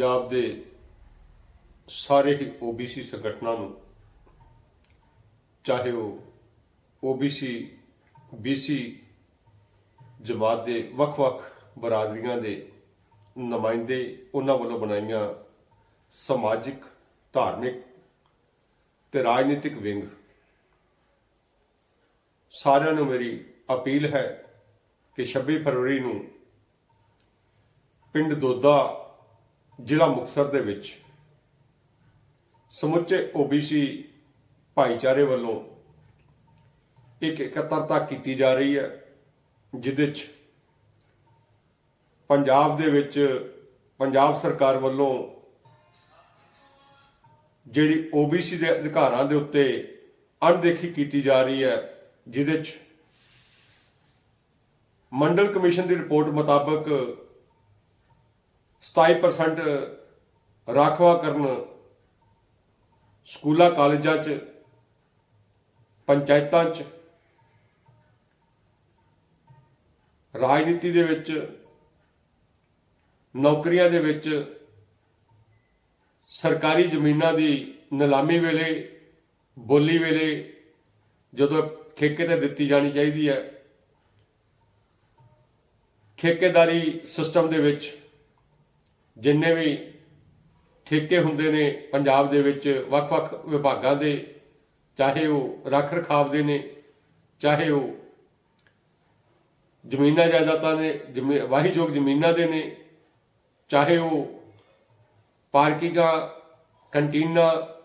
ਪੰਜਾਬ ਦੇ ਸਾਰੇ ਹੀ OBC ਸੰਗਠਨਾਂ ਨੂੰ, ਚਾਹੇ ਉਹ OBC BC ਜਮਾਤ ਦੇ ਵੱਖ-ਵੱਖ ਬਰਾਦਰੀਆਂ ਦੇ ਨੁਮਾਇੰਦੇ ਉਹਨਾਂ ਵੱਲੋਂ ਬਣਾਈਆਂ ਸਮਾਜਿਕ, ਧਾਰਮਿਕ ਤੇ ਰਾਜਨੀਤਿਕ ਵਿੰਗ। ਸਾਰਿਆਂ ਨੂੰ ਮੇਰੀ ਅਪੀਲ ਹੈ ਕਿ 26 ਫਰਵਰੀ ਨੂੰ ਪਿੰਡ ਦੋਦਾ ਜ਼ਿਲ੍ਹਾ ਮੁਕਤਸਰ ਦੇ ਵਿੱਚ ਸਮੁੱਚੇ OBC ਭਾਈਚਾਰੇ ਵੱਲੋਂ ਇੱਕ ਇਕੱਤਰਤਾ ਕੀਤੀ ਜਾ ਰਹੀ ਹੈ, ਜਿਹਦੇ 'ਚ ਪੰਜਾਬ ਦੇ ਵਿੱਚ ਪੰਜਾਬ ਸਰਕਾਰ ਵੱਲੋਂ ਜਿਹੜੀ OBC ਦੇ ਅਧਿਕਾਰਾਂ ਦੇ ਉੱਤੇ ਅਣਦੇਖੀ ਕੀਤੀ ਜਾ ਰਹੀ ਹੈ, ਜਿਹਦੇ 'ਚ ਮੰਡਲ ਕਮਿਸ਼ਨ ਦੀ ਰਿਪੋਰਟ ਮੁਤਾਬਕ 27% ਰਾਖਵਾਂਕਰਨ ਸਕੂਲਾਂ, ਕਾਲਜਾਂ 'ਚ, ਪੰਚਾਇਤਾਂ 'ਚ, ਰਾਜਨੀਤੀ ਦੇ ਵਿੱਚ, ਨੌਕਰੀਆਂ ਦੇ ਵਿੱਚ ਸਰਕਾਰੀ ਜ਼ਮੀਨਾਂ ਦੀ ਨਿਲਾਮੀ ਵੇਲੇ, ਬੋਲੀ ਵੇਲੇ ਜਦੋਂ ਠੇਕੇ ਤੇ ਦਿੱਤੀ ਜਾਣੀ ਚਾਹੀਦੀ ਹੈ, ਠੇਕੇਦਾਰੀ ਸਿਸਟਮ ਦੇ ਵਿੱਚ ਜਿੰਨੇ ਵੀ ਠੇਕੇ ਹੁੰਦੇ ਨੇ ਪੰਜਾਬ ਦੇ ਵਿੱਚ, ਵੱਖ-ਵੱਖ ਵਿਭਾਗਾਂ ਦੇ, ਚਾਹੇ ਉਹ ਰੱਖ ਰਖਾਵ ਦੇ ਨੇ, ਚਾਹੇ ਉਹ ਜ਼ਮੀਨਾਂ ਜਾਇਦਾਦਾਂ ਨੇ ਜ਼ਮੀ- ਵਾਹੀਯੋਗ ਜ਼ਮੀਨਾਂ ਦੇ ਨੇ, ਚਾਹੇ ਉਹ ਪਾਰਕਿੰਗਾਂ, ਕੰਟੀਨਾਂ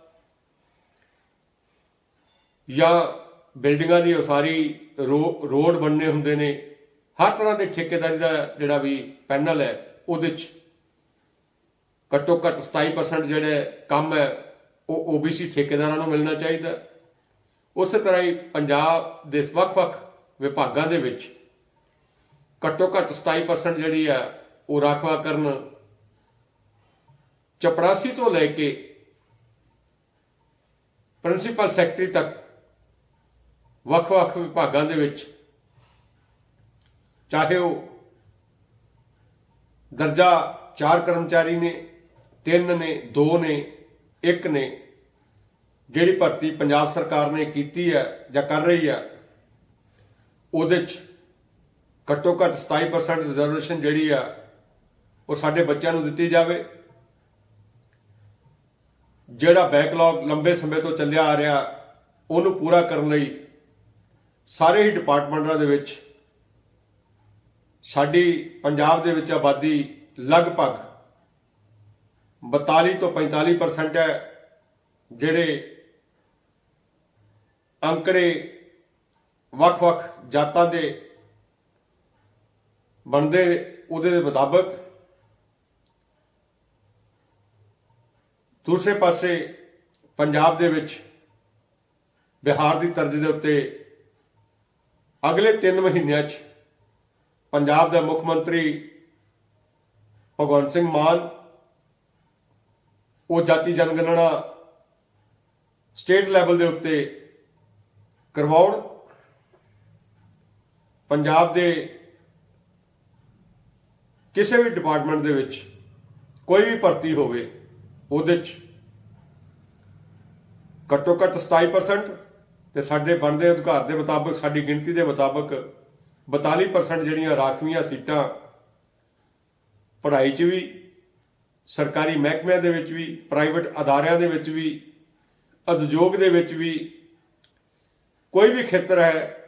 ਜਾਂ ਬਿਲਡਿੰਗਾਂ ਦੀ ਉਸਾਰੀ ਰੋ- ਰੋਡ ਬਣਨੇ ਹੁੰਦੇ ਨੇ, ਹਰ ਤਰ੍ਹਾਂ ਦੇ ਠੇਕੇਦਾਰੀ ਦਾ ਜਿਹੜਾ ਵੀ ਪੈਨਲ ਹੈ, ਉਹਦੇ 'ਚ ਘੱਟੋ ਘੱਟ 27% ਜਿਹੜੇ ਕੰਮ ਹੈ, ਉਹ OBC ਠੇਕੇਦਾਰਾਂ ਨੂੰ ਮਿਲਣਾ ਚਾਹੀਦਾ ਉਸੇ ਤਰ੍ਹਾਂ ਹੀ ਪੰਜਾਬ ਦੇ ਵੱਖ-ਵੱਖ ਵਿਭਾਗਾਂ ਦੇ ਵਿੱਚ ਘੱਟੋ ਘੱਟ 27% ਜਿਹੜੀ ਹੈ, ਉਹ ਰਾਖਵਾ ਕਰਨ ਚਪੜਾਸੀ ਤੋਂ ਲੈ ਕੇ ਪ੍ਰਿੰਸੀਪਲ ਸੈਕਟਰੀ ਤੱਕ ਵੱਖ-ਵੱਖ ਵਿਭਾਗਾਂ ਦੇ ਵਿੱਚ ਚਾਹੇ ਉਹ ਦਰਜਾ 4 ਕਰਮਚਾਰੀ ਨੇ ਤਿੰਨ ਨੇ, ਦੋ ਨੇ, ਇੱਕ ਨੇ ਜਿਹੜੀ ਭਰਤੀ ਪੰਜਾਬ ਸਰਕਾਰ ਨੇ ਕੀਤੀ ਹੈ ਜਾਂ ਕਰ ਰਹੀ ਹੈ, ਉਹਦੇ 'ਚ ਘੱਟੋ ਘੱਟ 27% ਰਿਜ਼ਰਵੇਸ਼ਨ ਜਿਹੜੀ ਆ, ਉਹ ਸਾਡੇ ਬੱਚਿਆਂ ਨੂੰ ਦਿੱਤੀ ਜਾਵੇ। ਜਿਹੜਾ ਬੈਕਲੌਗ ਲੰਬੇ ਸਮੇਂ ਤੋਂ ਚੱਲਿਆ ਆ ਰਿਹਾ, ਉਹਨੂੰ ਪੂਰਾ ਕਰਨ ਲਈ ਸਾਰੇ ਹੀ ਡਿਪਾਰਟਮੈਂਟਾਂ ਦੇ ਵਿੱਚ ਸਾਡੀ ਪੰਜਾਬ ਦੇ ਵਿੱਚ ਆਬਾਦੀ ਲਗਭਗ 42 ਤੋਂ 45% ਹੈ ਜਿਹੜੇ ਅੰਕੜੇ ਵੱਖ-ਵੱਖ ਜਾਤਾਂ ਦੇ ਬਣਦੇ ਉਹਦੇ ਦੇ ਮੁਤਾਬਕ ਦੂਸਰੇ ਪਾਸੇ ਪੰਜਾਬ ਦੇ ਵਿੱਚ ਬਿਹਾਰ ਦੀ ਤਰਜ਼ ਦੇ ਉੱਤੇ ਅਗਲੇ 3 ਮਹੀਨਿਆਂ 'ਚ ਪੰਜਾਬ ਦਾ ਮੁੱਖ ਮੰਤਰੀ ਭਗਵੰਤ ਸਿੰਘ ਮਾਨ ਉਹ ਜਾਤੀ ਜਨਗਣਨਾ ਸਟੇਟ ਲੈਵਲ ਦੇ ਉੱਤੇ ਕਰਵਾਉਣ। ਪੰਜਾਬ ਦੇ ਕਿਸੇ ਵੀ ਡਿਪਾਰਟਮੈਂਟ ਦੇ ਵਿੱਚ ਕੋਈ ਵੀ ਭਰਤੀ ਹੋਵੇ, ਉਹਦੇ 'ਚ ਘੱਟੋ ਘੱਟ 27% ਤੇ ਸਾਡੇ ਬਣਦੇ ਅਧਿਕਾਰ ਦੇ ਮੁਤਾਬਕ, ਸਾਡੀ ਗਿਣਤੀ ਦੇ ਮੁਤਾਬਕ 42% ਜਿਹੜੀਆਂ ਰਾਖਵੀਆਂ ਸੀਟਾਂ ਪੜ੍ਹਾਈ 'ਚ ਵੀ ਸਰਕਾਰੀ ਮਹਿਕਮਿਆਂ ਦੇ ਵਿੱਚ ਵੀ, ਪ੍ਰਾਈਵੇਟ ਅਦਾਰਿਆਂ ਦੇ ਵਿੱਚ ਵੀ, ਉਦਯੋਗ ਦੇ ਵਿੱਚ ਵੀ, ਕੋਈ ਵੀ ਖੇਤਰ ਹੈ,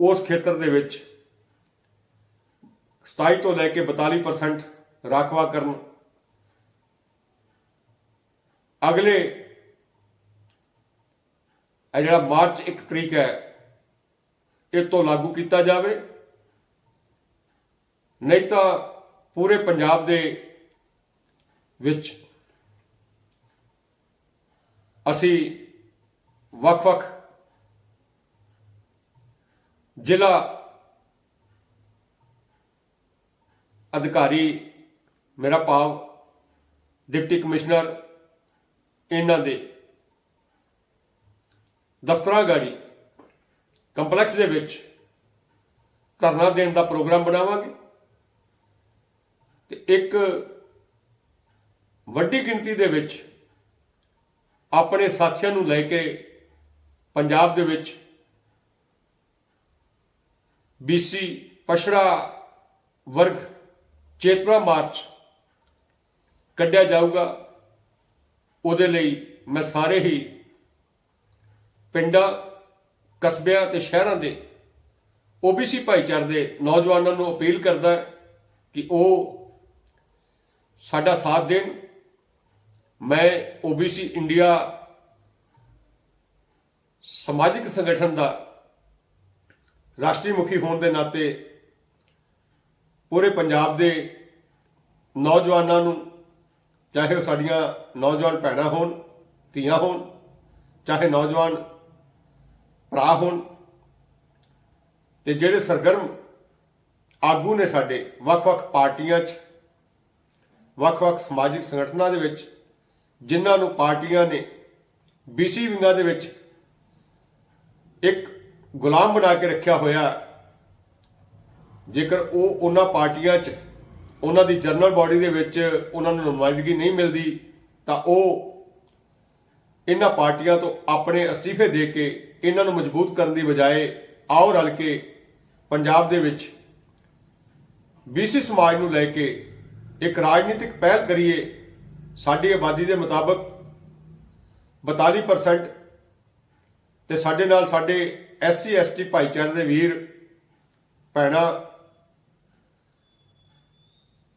ਉਸ ਖੇਤਰ ਦੇ ਵਿੱਚ 27 ਤੋਂ ਲੈ ਕੇ 42% ਰਾਖਵਾ ਕਰਨ। ਅਗਲੇ, ਇਹ ਜਿਹੜਾ ਮਾਰਚ 1 ਤਰੀਕ ਹੈ, ਇਹ ਤੋਂ ਲਾਗੂ ਕੀਤਾ ਜਾਵੇ। ਨਹੀਂ ਤਾਂ ਪੂਰੇ ਪੰਜਾਬ ਦੇ ਵਿੱਚ ਅਸੀਂ ਵੱਖ-ਵੱਖ ਜ਼ਿਲ੍ਹਾ ਅਧਿਕਾਰੀ, ਮੇਰਾ ਭਾਵ ਡਿਪਟੀ ਕਮਿਸ਼ਨਰ, ਇਹਨਾਂ ਦੇ ਦਫ਼ਤਰਾਂ ਗਾੜੀ ਕੰਪਲੈਕਸ ਦੇ ਵਿੱਚ ਧਰਨਾ ਦੇਣ ਦਾ ਪ੍ਰੋਗਰਾਮ ਬਣਾਵਾਂਗੇ ਤੇ ਇੱਕ ਵੱਡੀ ਗਿਣਤੀ ਦੇ ਵਿੱਚ ਆਪਣੇ ਸਾਥੀਆਂ ਨੂੰ ਲੈ ਕੇ ਪੰਜਾਬ ਦੇ ਵਿੱਚ ਬੀਸੀ ਪਛੜਾ ਵਰਗ ਚੇਤਨਾ ਮਾਰਚ ਕੱਢਿਆ ਜਾਊਗਾ। ਉਹਦੇ ਲਈ ਮੈਂ ਸਾਰੇ ਹੀ ਪਿੰਡਾਂ, ਕਸਬਿਆਂ ਤੇ ਸ਼ਹਿਰਾਂ ਦੇ ਓਬੀਸੀ ਭਾਈਚਾਰੇ ਦੇ ਨੌਜਵਾਨਾਂ ਨੂੰ ਅਪੀਲ ਕਰਦਾ ਕਿ ਉਹ ਸਾਡਾ ਸਾਥ ਦੇਣ। ਮੈਂ ਓਬੀਸੀ ਇੰਡੀਆ ਸਮਾਜਿਕ ਸੰਗਠਨ ਦਾ ਰਾਸ਼ਟਰੀ ਮੁਖੀ ਹੋਣ ਦੇ ਨਾਤੇ ਪੂਰੇ ਪੰਜਾਬ ਦੇ ਨੌਜਵਾਨਾਂ ਨੂੰ, ਚਾਹੇ ਉਹ ਸਾਡੀਆਂ ਨੌਜਵਾਨ ਭੈਣਾਂ ਹੋਣ, ਧੀਆਂ ਹੋਣ, ਚਾਹੇ ਨੌਜਵਾਨ ਭਰਾ ਹੋਣ, ਤੇ ਜਿਹੜੇ ਸਰਗਰਮ ਆਗੂ ਨੇ ਸਾਡੇ ਵੱਖ-ਵੱਖ ਪਾਰਟੀਆਂ 'ਚ, ਵੱਖ-ਵੱਖ ਸਮਾਜਿਕ ਸੰਗਠਨਾਂ ਦੇ ਵਿੱਚ ਜਿਨ੍ਹਾਂ ਨੂੰ ਪਾਰਟੀਆਂ ਨੇ ਬੀਸੀ ਵਿੰਗਾਂ ਦੇ ਵਿੱਚ ਇੱਕ ਗੁਲਾਮ ਬਣਾ ਕੇ ਰੱਖਿਆ ਹੋਇਆ, ਜੇਕਰ ਉਹ ਉਹਨਾਂ ਪਾਰਟੀਆਂ 'ਚ, ਉਹਨਾਂ ਦੀ ਜਨਰਲ ਬਾਡੀ ਦੇ ਵਿੱਚ ਉਹਨਾਂ ਨੂੰ ਨੁਮਾਇੰਦਗੀ ਨਹੀਂ ਮਿਲਦੀ, ਤਾਂ ਉਹ ਇਹਨਾਂ ਪਾਰਟੀਆਂ ਤੋਂ ਆਪਣੇ ਅਸਤੀਫੇ ਦੇ ਕੇ ਇਹਨਾਂ ਨੂੰ ਮਜ਼ਬੂਤ ਕਰਨ ਦੀ ਬਜਾਏ ਆਓ ਰਲ ਕੇ ਪੰਜਾਬ ਦੇ ਵਿੱਚ ਬੀਸੀ ਸਮਾਜ ਨੂੰ ਲੈ ਕੇ ਇੱਕ ਰਾਜਨੀਤਿਕ ਪਹਿਲ ਕਰੀਏ ਸਾਡੀ ਆਬਾਦੀ ਦੇ ਮੁਤਾਬਕ 42% ਤੇ ਸਾਡੇ ਨਾਲ ਸਾਡੇ ਐਸਸੀ, ਐਸਟੀ ਭਾਈਚਾਰੇ ਦੇ ਵੀਰ ਭੈਣਾਂ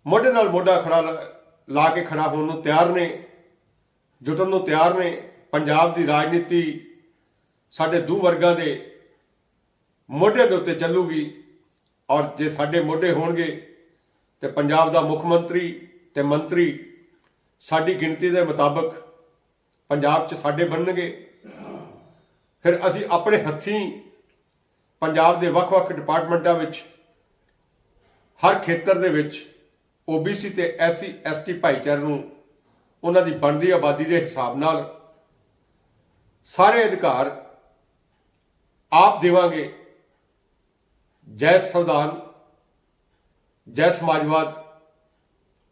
ਮੋਢੇ ਨਾਲ ਮੋਢਾ ਖੜਾ ਲਾ- ਲਾ ਕੇ ਖੜਾ ਹੋਣ ਨੂੰ ਤਿਆਰ ਨੇ, ਜੁਟਣ ਨੂੰ ਤਿਆਰ ਨੇ, ਪੰਜਾਬ ਦੀ ਰਾਜਨੀਤੀ ਸਾਡੇ ਦੋ ਵਰਗਾਂ ਦੇ ਮੋਢੇ ਦੇ ਉੱਤੇ ਚੱਲੂਗੀ ਔਰ ਜੇ ਸਾਡੇ ਮੋਢੇ ਹੋਣਗੇ ਤੇ ਪੰਜਾਬ ਦਾ ਮੁੱਖ ਮੰਤਰੀ ਤੇ ਮੰਤਰੀ ਸਾਡੀ ਗਿਣਤੀ ਦੇ ਮੁਤਾਬਕ ਪੰਜਾਬ 'ਚ ਸਾਡੇ ਬਣਨਗੇ। ਫਿਰ ਅਸੀਂ ਆਪਣੇ ਹੱਥੀਂ ਪੰਜਾਬ ਦੇ ਵੱਖ-ਵੱਖ ਡਿਪਾਰਟਮੈਂਟਾਂ ਵਿੱਚ, ਹਰ ਖੇਤਰ ਦੇ ਵਿੱਚ ਓਬੀਸੀ ਤੇ ਐਸਸੀ ਐਸਟੀ ਭਾਈਚਾਰੇ ਨੂੰ ਉਹਨਾਂ ਦੀ ਬਣਦੀ ਆਬਾਦੀ ਦੇ ਹਿਸਾਬ ਨਾਲ ਸਾਰੇ ਅਧਿਕਾਰ ਆਪ ਦੇਵਾਂਗੇ। ਜੈ ਸੰਵਿਧਾਨ, ਜੈ ਸਮਾਜਵਾਦ,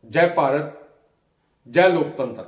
ਜੈ ਭਾਰਤ ਜੈ ਲੋਕਤੰਤਰ।